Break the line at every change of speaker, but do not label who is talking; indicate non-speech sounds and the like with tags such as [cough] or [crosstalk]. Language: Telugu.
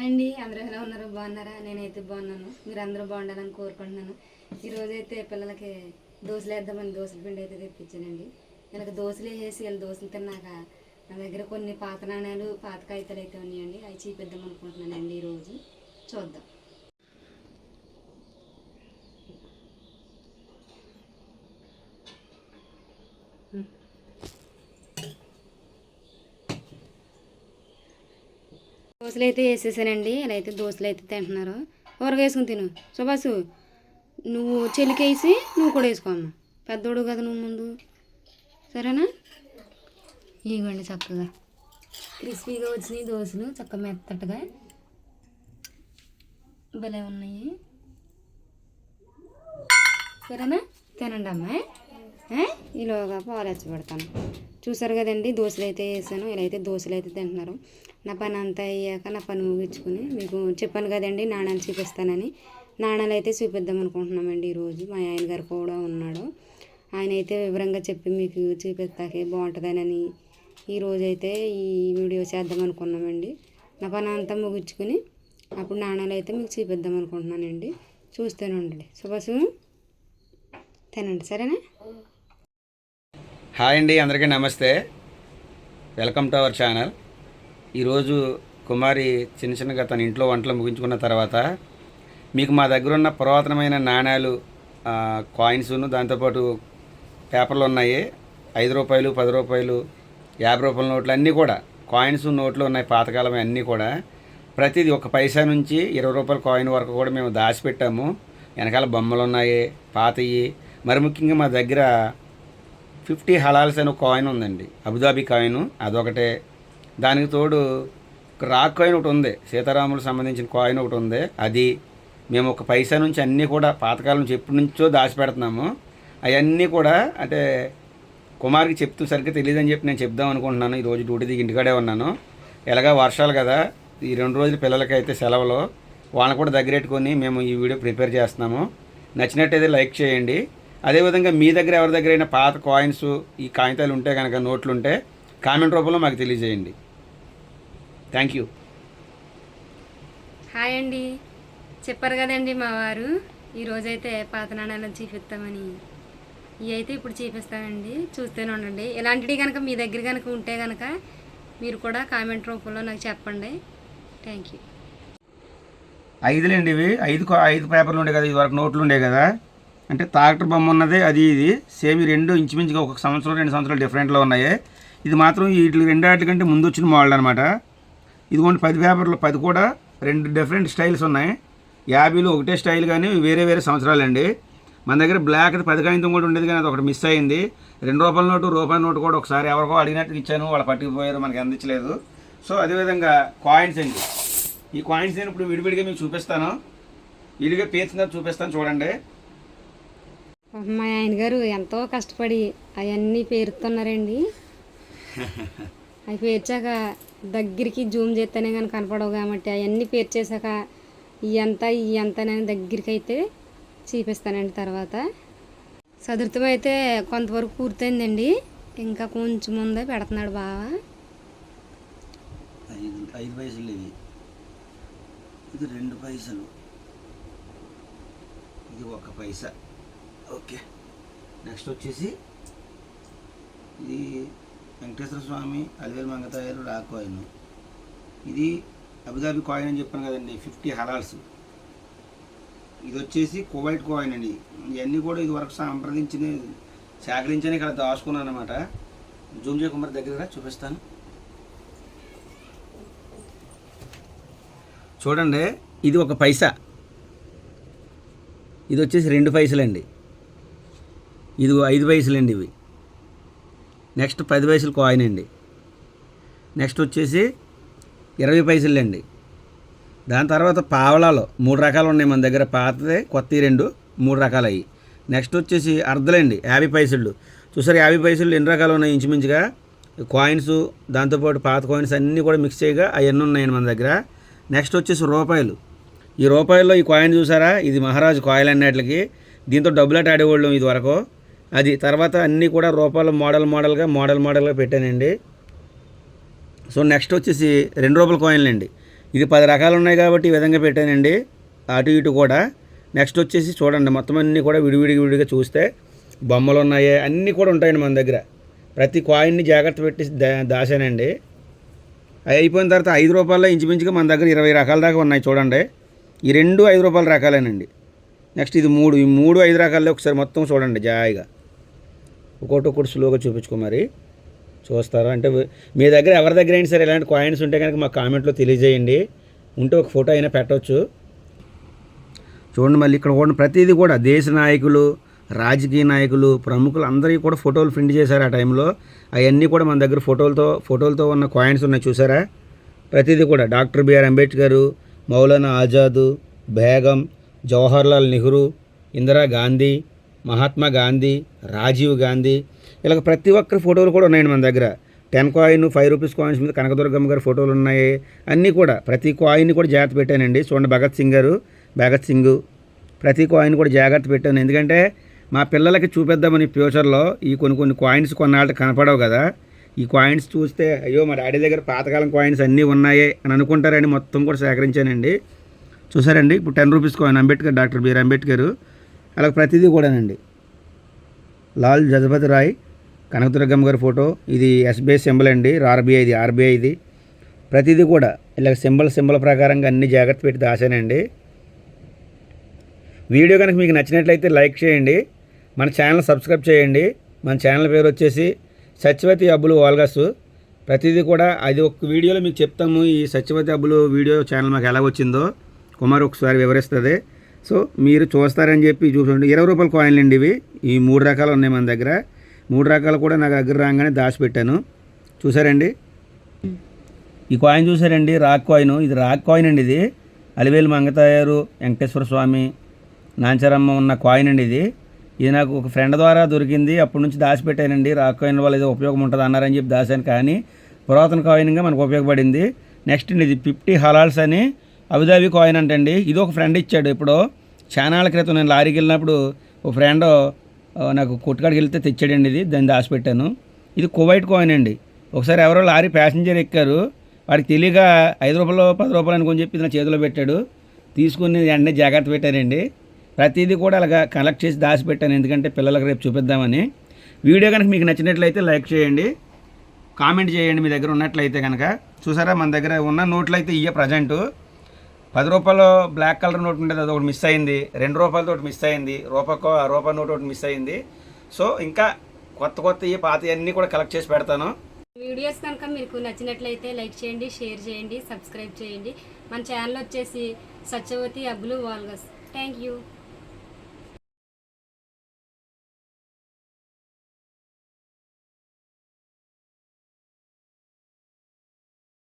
హాయ్ అండి. అందరూ ఎలా ఉన్నారు? బాగున్నారా? నేనైతే బాగున్నాను. మీరు అందరూ బాగుండాలని కోరుకుంటున్నాను. ఈరోజు అయితే పిల్లలకి దోశలు వేద్దామని దోశల పిండి అయితే తెప్పించానండి. వీళ్ళకి దోశలు వేసి వీళ్ళు దోశలు తిన్నాక నా దగ్గర కొన్ని పాత నాణ్యాలు పాత కాగితాలు అయితే ఉన్నాయండి. అవి చూపిద్దాం అనుకుంటున్నానండి ఈరోజు చూద్దాం. దోశలు అయితే వేసేసానండి. ఇలా అయితే దోశలు అయితే తింటున్నారు. ఊరగా వేసుకుని తిను. సుభాసు నువ్వు చెలికేసి నువ్వు కూడా వేసుకోమ్మ పెద్దోడు కదా నువ్వు ముందు. సరేనా? ఇవ్వండి చక్కగా. క్రిస్పీగా వచ్చినాయి దోశలు చక్కగా మెత్తట్టుగా భలే ఉన్నాయి. సరేనా? తినండి అమ్మాయి ఈలోగా పాలు పెడతాను చూసారు కదండి దోశలు అయితే వేసాను. ఇలా అయితే దోశలు అయితే తింటున్నారు. నా పని అంతా అయ్యాక నా పని ముగించుకుని మీకు చెప్పాను కదండి నాణాలు చూపిస్తానని. నాణాలు అయితే చూపిద్దాం అనుకుంటున్నామండి ఈరోజు. మా ఆయన గారు కూడా ఉన్నాడు. ఆయన అయితే వివరంగా చెప్పి మీకు చూపిస్తాకే బాగుంటుందనని ఈరోజు అయితే ఈ వీడియో చేద్దాం అనుకున్నామండి. నా పని అంతా ముగించుకుని అప్పుడు నాణాలు అయితే మీకు చూపిద్దాం అనుకుంటున్నానండి. చూస్తూనే ఉండండి. సుభాసు తినండి. సరేనా?
హాయ్ అండి అందరికీ నమస్తే. Welcome to our channel. ఈరోజు కుమారి చిన్న చిన్నగా తన ఇంట్లో వంటలు ముగించుకున్న తర్వాత మీకు మా దగ్గర ఉన్న పురాతనమైన నాణ్యాలు కాయిన్స్ను దాంతోపాటు పేపర్లు ఉన్నాయి. ఐదు రూపాయలు పది రూపాయలు యాభై రూపాయల నోట్లు అన్నీ కూడా కాయిన్స్ నోట్లు ఉన్నాయి పాతకాలం అన్నీ కూడా. ప్రతిదీ ఒక పైసా నుంచి ఇరవై రూపాయల కాయిన్ వరకు కూడా మేము దాచిపెట్టాము. వెనకాల బొమ్మలు ఉన్నాయి పాతవి మరి ముఖ్యంగా మా దగ్గర ఫిఫ్టీ హలాల్స్ అనే కాయిన్ ఉందండి. అబుదాబి కాయిన్ అదొకటే. దానికి తోడు రాక్ కాయిన్ ఒకటి ఉంది. సీతారాములకు సంబంధించిన కాయిన్ ఒకటి ఉంది. అది మేము ఒక పైసా నుంచి అన్నీ కూడా పాతకాలం నుంచి ఎప్పటి నుంచో దాచిపెడుతున్నాము. అవన్నీ కూడా అంటే కుమార్కి చెప్తూ సరిగ్గా తెలియదని చెప్పి నేను చెప్దాం అనుకుంటున్నాను. ఈరోజు డ్యూటీ దిగి ఇంటికాడే ఉన్నాను. ఎలాగా వర్షాలు కదా ఈ రెండు రోజులు పిల్లలకి అయితే సెలవులు. వాళ్ళని కూడా దగ్గరెట్టుకొని మేము ఈ వీడియో ప్రిపేర్ చేస్తున్నాము. నచ్చినట్టయితే లైక్ చేయండి. అదేవిధంగా మీ దగ్గర ఎవరి దగ్గర అయినా పాత కాయిన్స్ ఈ కాగితాలు ఉంటే కనుక నోట్లు ఉంటే కామెంట్ రూపంలో మాకు తెలియజేయండి. Thank you.
హాయ్ అండి. చెప్పారు కదండి మా వారు ఈరోజైతే పాత నాణాలను చూపిస్తామని ఇవి అయితే ఇప్పుడు చూపిస్తామండి చూస్తూనే ఉండండి. ఇలాంటివి కనుక మీ దగ్గర కనుక ఉంటే కనుక మీరు కూడా కామెంట్ రూపంలో నాకు చెప్పండి. Thank you.
ఐదులేండి ఇవి. ఐదు ఐదు పేపర్లు ఉండే కదా ఇది వరకు నోట్లు ఉండే కదా. అంటే ట్రాక్టర్ బొమ్మ ఉన్నదే అది ఇది. సేమ్ ఈ రెండు ఇంచుమించుగా ఒక సంవత్సరం రెండు సంవత్సరాలు డిఫరెంట్లో ఉన్నాయి. ఇది మాత్రం వీటి రెండు వాటి కంటే ముందు వచ్చిన మోడల్ అనమాట ఇదిగోండి పది పేపర్లు పది కూడా రెండు డిఫరెంట్ స్టైల్స్ ఉన్నాయి. యాభైలు ఒకటే స్టైల్ కానీ వేరే వేరే సంవత్సరాలు అండి మన దగ్గర బ్లాక్ పది కాగితం కూడా ఉండేది కానీ అది ఒకటి మిస్ అయింది. రెండు రూపాయల నోటు రూపాయల నోటు కూడా ఒకసారి ఎవరికో అడిగినట్టు ఇచ్చాను. వాళ్ళు పట్టుకుపోయారు మనకి అందించలేదు. సో అదేవిధంగా కాయిన్స్ అండి. ఈ కాయిన్స్ నేను ఇప్పుడు విడివిడిగా మీకు చూపిస్తాను. విడిగా పేర్చిన చూపిస్తాను చూడండి.
మా ఆయన గారు ఎంతో కష్టపడి అవన్నీ పేరుతున్నారండి. [laughs] అవి పేర్చాక దగ్గరికి జూమ్ చేస్తేనే కానీ కనపడవు కాబట్టి అవన్నీ పేర్చేసాక ఈ ఎంత ఎంత అని దగ్గరికి అయితే చూపిస్తానండి తర్వాత. చదురుతం అయితే కొంతవరకు పూర్తయిందండి. ఇంకా కొంచెం ముందే పెడుతున్నాడు బావా.
ఐదు పైసలు ఇవి. ఇది రెండు పైసలు. ఇది ఒక పైసా. ఓకే. నెక్స్ట్ వచ్చేసి ఇది వెంకటేశ్వర స్వామి అలివేలు మంగతాయారు రా కాయిన్ ఇది అబుదాబి కాయిన్ అని చెప్పాను కదండి ఫిఫ్టీ హలాల్స్. ఇది వచ్చేసి కువైట్ కాయిన్ అండి. ఇవన్నీ కూడా ఇది వరకు సంప్రదించిన సేకరించని ఇక్కడ దాచుకున్నాను అనమాట జూమ్ చేయకుమార్ దగ్గర చూపిస్తాను. చూడండి ఇది ఒక పైసా. ఇది వచ్చేసి రెండు పైసలండి. ఇది ఐదు పైసలండి ఇవి. నెక్స్ట్ పది పైసలు కాయిన్ అండి. నెక్స్ట్ వచ్చేసి ఇరవై పైసలండి దాని తర్వాత పావలాలు మూడు రకాలు ఉన్నాయి మన దగ్గర. పాతది కొత్తవి రెండు మూడు రకాలు అయ్యి. నెక్స్ట్ వచ్చేసి అర్ధలండి యాభై పైసలు. చూసారు యాభై పైసలు ఎన్ని రకాలు ఉన్నాయి ఇంచుమించుగా? కాయిన్స్ దాంతోపాటు పాత కాయిన్స్ అన్నీ కూడా మిక్స్ చేయగా అవన్నీ ఉన్నాయండి మన దగ్గర. నెక్స్ట్ వచ్చేసి రూపాయలు. ఈ రూపాయల్లో ఈ కాయిన్ చూసారా? ఇది మహారాజు కాయిల్ అన్నిటికి దీంతో డబ్బులాట ఆడేవాళ్ళం ఇది వరకు అది తర్వాత అన్నీ కూడా రూపాయలు మోడల్ మోడల్గా మోడల్ మోడల్గా పెట్టానండి. సో నెక్స్ట్ వచ్చేసి రెండు రూపాయల కాయిన్లు అండి ఇది పది రకాలు ఉన్నాయి కాబట్టి ఈ విధంగా పెట్టానండి. అటు ఇటు కూడా. నెక్స్ట్ వచ్చేసి చూడండి మొత్తం అన్నీ కూడా విడివిడి విడిగా చూస్తే బొమ్మలు ఉన్నాయి అన్నీ కూడా ఉంటాయండి మన దగ్గర. ప్రతి కాయిన్ని జాగ్రత్త పెట్టి దా దాశానండి అవి అయిపోయిన తర్వాత ఐదు రూపాయల్లో ఇంచుమించుగా మన దగ్గర ఇరవై రకాల దాకా ఉన్నాయి చూడండి. ఈ రెండు ఐదు రూపాయల రకాలేనండి. నెక్స్ట్ ఇది మూడు ఈ మూడు ఐదు రకాల్లో ఒకసారి మొత్తం చూడండి జాయిగా. ఒక్కొక్కటి ఒకటి స్లోగా చూపించుకో మరి. చూస్తారా? అంటే మీ దగ్గర ఎవరి దగ్గర అయినా సరే ఇలాంటి కాయిన్స్ ఉంటే కనుక మా కామెంట్లో తెలియజేయండి. ఉంటే ఒక ఫోటో అయినా పెట్టవచ్చు చూడండి మళ్ళీ ఇక్కడ కూడా ప్రతిదీ కూడా దేశ నాయకులు రాజకీయ నాయకులు ప్రముఖులు అందరికీ కూడా ఫోటోలు ప్రింట్ చేశారు ఆ టైంలో. అవన్నీ కూడా మన దగ్గర ఫోటోలతో ఫోటోలతో ఉన్న కాయిన్స్ ఉన్నాయి చూసారా? ప్రతిదీ కూడా డాక్టర్ బిఆర్ అంబేద్కర్ మౌలానా ఆజాద్ బేగం జవహర్లాల్ నెహ్రూ ఇందిరా గాంధీ మహాత్మా గాంధీ రాజీవ్ గాంధీ ఇలాగ ప్రతి ఒక్కరి ఫోటోలు కూడా ఉన్నాయండి మన దగ్గర. Ten coin five rupees coins మీద కనకదుర్గమ్మ గారి ఫోటోలు ఉన్నాయి. అన్నీ కూడా ప్రతి కాయిన్ కూడా జాగ్రత్త పెట్టానండి. చూడండి భగత్ సింగ్ గారు భగత్ సింగ్. ప్రతి కాయిన్ కూడా జాగ్రత్త పెట్టాను. ఎందుకంటే మా పిల్లలకి చూపిద్దామని ఫ్యూచర్లో ఈ కొన్ని కొన్ని కాయిన్స్ కొన్నాళ్ళకి కనపడవు కదా. ఈ కాయిన్స్ చూస్తే అయ్యో మా డాడీ దగ్గర పాతకాలం కాయిన్స్ అన్నీ ఉన్నాయి అని అనుకుంటారని మొత్తం కూడా సేకరించానండి. చూసారండి? ఇప్పుడు ten rupees coin Ambedkar doctor BR Ambedkar. అలా ప్రతిదీ కూడానండి. లాల్ జజపతి రాయ్ కనకదుర్గమ్మ గారి ఫోటో ఇది ఎస్బీఐ సింబల్ అండి ఆర్బీఐది ఆర్బీఐది ప్రతిదీ కూడా ఇలా సింబల్ సింబల్ ప్రకారంగా అన్ని జాగ్రత్త పెట్టి దాచానండి. వీడియో కనుక మీకు నచ్చినట్లయితే లైక్ చేయండి మన ఛానల్ సబ్స్క్రైబ్ చేయండి. మన ఛానల్ పేరు వచ్చేసి సత్యవతి అబ్బులు వాల్గస్. ప్రతిదీ కూడా అది ఒక వీడియోలో మీకు చెప్తాము ఈ సత్యవతి అబ్బులు వీడియో ఛానల్ మాకు ఎలా వచ్చిందో. కుమార్ ఒకసారి వివరిస్తుంది. సో మీరు చూస్తారని చెప్పి చూసుకోండి ఇరవై రూపాయల కాయిన్లు అండి ఇవి. ఈ మూడు రకాలు ఉన్నాయి మన దగ్గర. మూడు రకాలు కూడా నా దగ్గర రాగానే దాచిపెట్టాను. చూసారండి? ఈ కాయిన్ చూసారండి? Rock coin. ఇది రాక్ కాయిన్ అండి ఇది. అలివేలు మంగతాయారు వెంకటేశ్వర స్వామి నాంచరమ్మ ఉన్న కాయిన్ అండి ఇది. ఇది నాకు ఒక ఫ్రెండ్ ద్వారా దొరికింది. అప్పటి నుంచి దాచిపెట్టానండి. రాక్ కాయిన్ వల్ల ఏదో ఉపయోగం ఉంటుంది అన్నారని చెప్పి దాచాను కానీ పురాతన కాయిన్గా మనకు ఉపయోగపడింది. నెక్స్ట్ అండి ఇది ఫిఫ్టీ హలాల్స్ అని. అబుదాబి కాయిన్ అంటండి. ఇది ఒక ఫ్రెండ్ ఇచ్చాడు ఇప్పుడు చానాల క్రితం నేను లారీకి వెళ్ళినప్పుడు ఒక ఫ్రెండ్ నాకు కొట్టుకాడికి వెళ్తే తెచ్చాడండి ఇది దాన్ని దాచిపెట్టాను. ఇది కువైట్ కాయిన్ అండి. ఒకసారి ఎవరో లారీ ప్యాసింజర్ ఎక్కారు. వాడికి తెలియక ఐదు రూపాయలు పది రూపాయలు అనుకొని చెప్పి నా చేతిలో పెట్టాడు. తీసుకుని వెంటనే జాగ్రత్త పెట్టానండి. ప్రతిదీ కూడా అలాగా కలెక్ట్ చేసి దాచిపెట్టాను. ఎందుకంటే పిల్లలకు రేపు చూపిద్దామని. వీడియో కనుక మీకు నచ్చినట్లయితే లైక్ చేయండి. కామెంట్ చేయండి మీ దగ్గర ఉన్నట్లయితే కనుక. చూసారా మన దగ్గర ఉన్న నోట్లు అయితే ఇయ్య ప్రజెంటు. పది రూపాయలు బ్లాక్ కలర్ నోట్ ఉండేది అది ఒకటి మిస్ అయింది. రెండు రూపాయలతో ఒకటి మిస్ అయింది. రూపాయకో రూపాయి నోట్ ఒకటి మిస్ అయింది. సో ఇంకా కొత్త కొత్త ఈ పాత అన్నీ కూడా కలెక్ట్ చేసి పెడతాను.
వీడియోస్ కనుక మీకు నచ్చినట్లయితే లైక్ చేయండి షేర్ చేయండి సబ్స్క్రైబ్ చేయండి. మన ఛానల్ వచ్చేసి Satyavathi Abbulu vlogs. Thank you